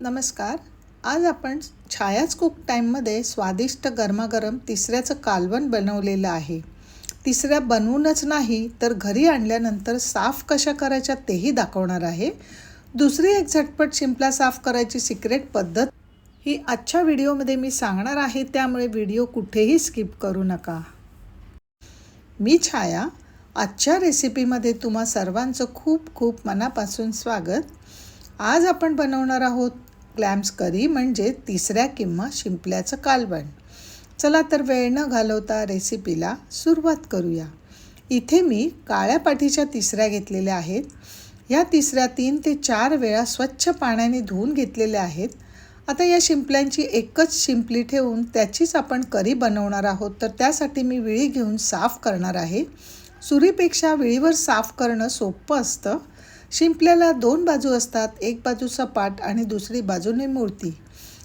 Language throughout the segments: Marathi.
नमस्कार. आज आपण छायाच कुक टाईममध्ये स्वादिष्ट गरमागरम तिसऱ्याचं कालवण बनवलेलं आहे. तिसऱ्या बनवूनच नाही तर घरी आणल्यानंतर साफ कशा करायच्या तेही दाखवणार आहे. दुसरी एक झटपट शिंपला साफ करायची सिक्रेट पद्धत ही आजच्या व्हिडिओमध्ये मी सांगणार आहे त्यामुळे व्हिडिओ कुठेही स्किप करू नका. मी छाया आजच्या रेसिपीमध्ये तुम्हा सर्वांचं खूप खूप मनापासून स्वागत. आज आपण बनवणार आहोत क्लॅम्स करी म्हणजे तिसऱ्या किंवा शिंपल्याचं कालवण. चला तर वेळ न घालवता रेसिपीला सुरुवात करूया. इथे मी काळ्या पाठीच्या तिसऱ्या घेतलेल्या आहेत. या तिसऱ्या तीन ते चार वेळा स्वच्छ पाण्याने धुवून घेतलेल्या आहेत. आता या शिंपल्यांची एकच शिंपली ठेवून त्याचीच आपण करी बनवणार आहोत. तर त्यासाठी मी विळी घेऊन साफ करणार आहे. सुरीपेक्षा विळीवर साफ करणं सोपं असतं. शिंपल्याला दोन बाजू असतात एक बाजू सपाट आणि दुसरी बाजूने मूर्ती.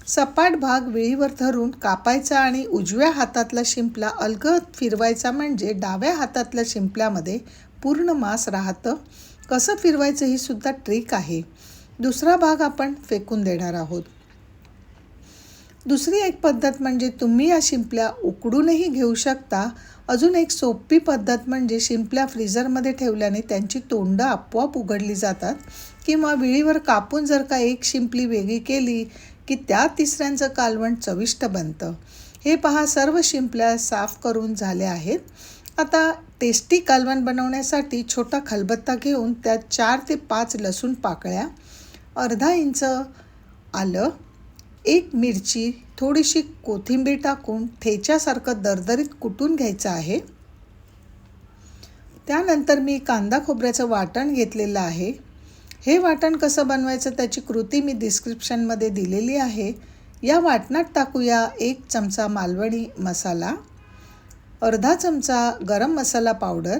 सपाट भाग विळीवर धरून कापायचा आणि उजव्या हातातला शिंपला अलगद फिरवायचा म्हणजे डाव्या हातातल्या शिंपल्यामध्ये पूर्ण मांस राहतं. कसं फिरवायचं ही सुद्धा ट्रिक आहे. दुसरा भाग आपण फेकून देणार आहोत. दुसरी एक पद्धत म्हणजे तुम्ही या शिंपल्या उकडूनही घेऊ शकता. अजून एक सोपी पद्धत म्हणजे शिंपल्या फ्रीझरमध्ये ठेवल्याने त्यांची तोंडं आपोआप उघडली जातात. किंवा विळीवर कापून जर का एक शिंपली वेगळी केली की त्या तिसऱ्यांचं कालवण चविष्ट बनतं. हे पहा सर्व शिंपल्या साफ करून झाल्या आहेत. आता टेस्टी कालवण बनवण्यासाठी छोटा खलबत्ता घेऊन त्यात चार ते पाच लसूण पाकळ्या अर्धा इंच आलं एक मिरची थोडीशी कोथिंबीर टाकून ठेच्यासारखं दरदरीत कुटून घ्यायचं आहे. त्यानंतर मी कांदा खोबऱ्याचं वाटण घेतलेलं आहे. हे वाटण कसं बनवायचं त्याची कृती मी डिस्क्रिप्शनमध्ये दिलेली आहे. या वाटणात टाकूया एक चमचा मालवणी मसाला अर्धा चमचा गरम मसाला पावडर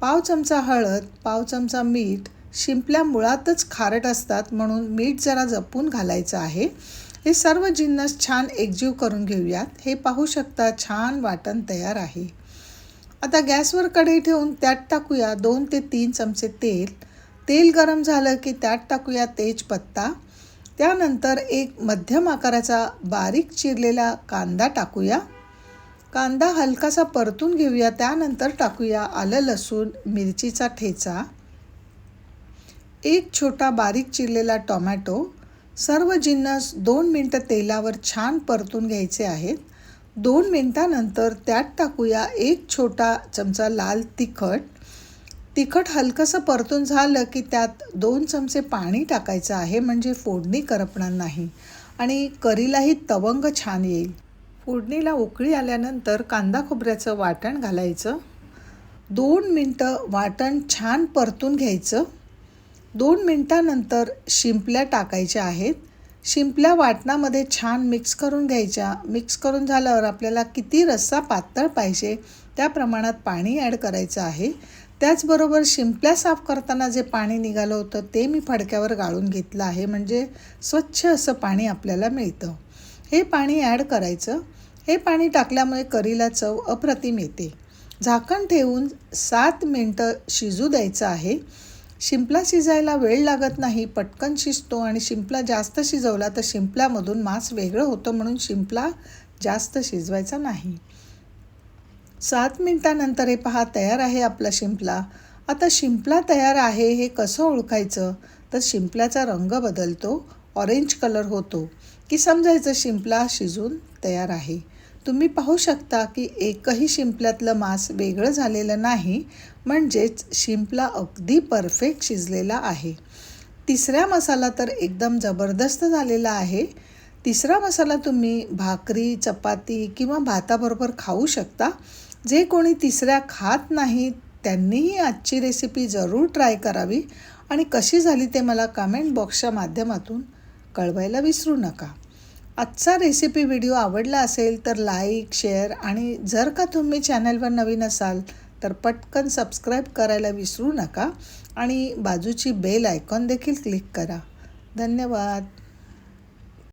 पाव चमचा हळद पाव चमचा मीठ शिंपल्या मुळातच खारट असतात म्हणून मीठ जरा जपून घालायचं आहे. हे सर्व जिन्नस छान एकजीव करून घेऊयात. हे पाहू शकता छान वाटण तयार आहे. आता गॅसवर कढई ठेवून त्यात टाकूया दोन ते तीन चमचे तेल. तेल गरम झालं की त्यात टाकूया तेजपत्ता. त्यानंतर एक मध्यम आकाराचा बारीक चिरलेला कांदा टाकूया. कांदा हलकासा परतून घेऊया. त्यानंतर टाकूया आलं लसूण मिरचीचा ठेचा. एक छोटा बारीक चिरलेला टोमॅटो. सर्व जिन्नस दोन मिनटं तेलावर छान परतून घ्यायचे आहेत. दोन मिनटानंतर त्यात टाकूया एक छोटा चमचा लाल तिखट. तिखट हलकंसं परतून झालं की त्यात दोन चमचे पाणी टाकायचं आहे म्हणजे फोडणी करपणार नाही. आणि करीलाही तवंग छान येईल. फोडणीला उकळी आल्यानंतर कांदा खोबऱ्याचं वाटण घालायचं. दोन मिनटं वाटण छान परतून घ्यायचं. दोन मिनटानंतर शिंपल्या टाकायच्या आहेत. शिंपल्या वाटणामध्ये छान मिक्स करून घ्यायच्या. मिक्स करून झाल्यावर आपल्याला किती रस्सा पातळ पाहिजे त्या प्रमाणात पाणी ॲड करायचं आहे. त्याचबरोबर शिंपल्या साफ करताना जे पाणी निघालं होतं ते मी फडक्यावर गाळून घेतलं आहे. म्हणजे स्वच्छ असं पाणी आपल्याला मिळतं. हे पाणी ॲड करायचं. हे पाणी टाकल्यामुळे करीला चव अप्रतिम येते. झाकण ठेवून सात मिनटं शिजू द्यायचं आहे. शिंपला शिजायला वेळ लागत नाही पटकन शिजतो आणि शिंपला जास्त शिजवला तर शिंपल्यामधून मांस वेगळं होतं म्हणून शिंपला जास्त शिजवायचा नाही. सात मिनटानंतर हे पहा तयार आहे आपला शिंपला. आता शिंपला तयार आहे हे कसं ओळखायचं? तर शिंपल्याचा रंग बदलतो ऑरेंज कलर होतो. की समजायचं शिंपला शिजून तयार आहे. तुम्ही पाहू शकता की एकही शिंपल्यातलं मांस वेगळं झालेलं नाही म्हणजेच शिंपला अगदी परफेक्ट शिजलेला आहे. तिसरा मसाला तर एकदम जबरदस्त झालेला आहे. तिसरा मसाला तुम्ही भाकरी चपाती किंवा भाताबरोबर खाऊ शकता. जे कोणी तिसऱ्या खात नाही त्यांनीही आजची रेसिपी जरूर ट्राय करावी. आणि कशी झाली ते मला कमेंट बॉक्सच्या माध्यमातून कळवायला विसरू नका. आजचा रेसिपी व्हिडिओ आवडला असेल तर लाईक शेअर आणि जर का तुम्ही चॅनलवर नवीन असाल तर पटकन सबस्क्राईब करायला विसरू नका आणि बाजूची बेल आयकॉन देखील क्लिक करा. धन्यवाद.